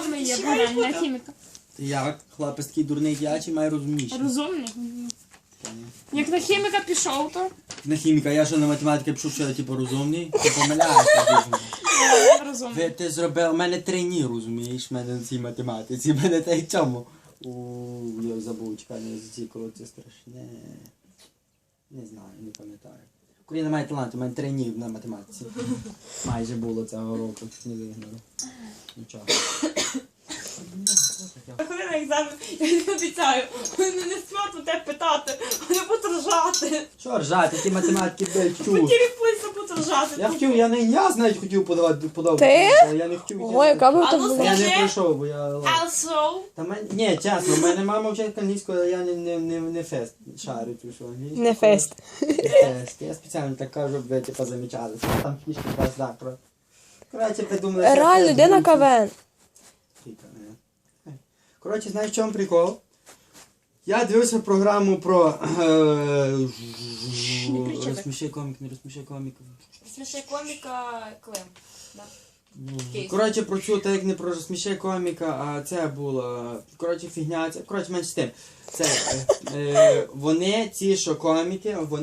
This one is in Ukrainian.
розумний є Богдан, не хіміка. Ти як? Хлопець такий дурний діячий має розумніший. Розумний. Як на хіміка пішов, то На хіміка, я що на математики пишу, що я типу розумний. Ти помиляєшся розумний. Ви ти зробив, у мене три ні, розумієш, в мене на цій математиці, в мене та й цьому. Ууу, я забув, чекай, не зацікало, це страшне. Не знаю, не пам'ятаю. Україна має талант, у мене три ні на математиці. Майже було цього року, не вигнали. Нічого. Коли на екзамен, я не обіцяю, вони не смерть те питати, вони будуть ржати. Що ржати, ті математики блядь, чу. Хотів відплися будуть ржати. Я хотів, я не я навіть хотів подавати подав. Ти? але Я не хотів. Ой, яка там ну, була. Я не пройшов, бо я... Also, Та мен... Ні, чесно, в мене мама вчить англійською, але я не, не, не, не фест шарю, чи що англійською. Не фест. Не фест. Я спеціально так кажу, щоб ви типу замічали. Там фішки без завтра. Коротше, придумали. Реально, де на. КВН? Коротше, знаєш, в чому прикол? Я дивився програму про е, розсміши комік, не розсміши комік. смішай коміка Клим. Да. Кейс. Коротше, про цю, так як не про розсміши коміка, а це було. Коротше, фігня. Це, коротше, менш з тим. Це е, е, вони, ці, що коміки, вони.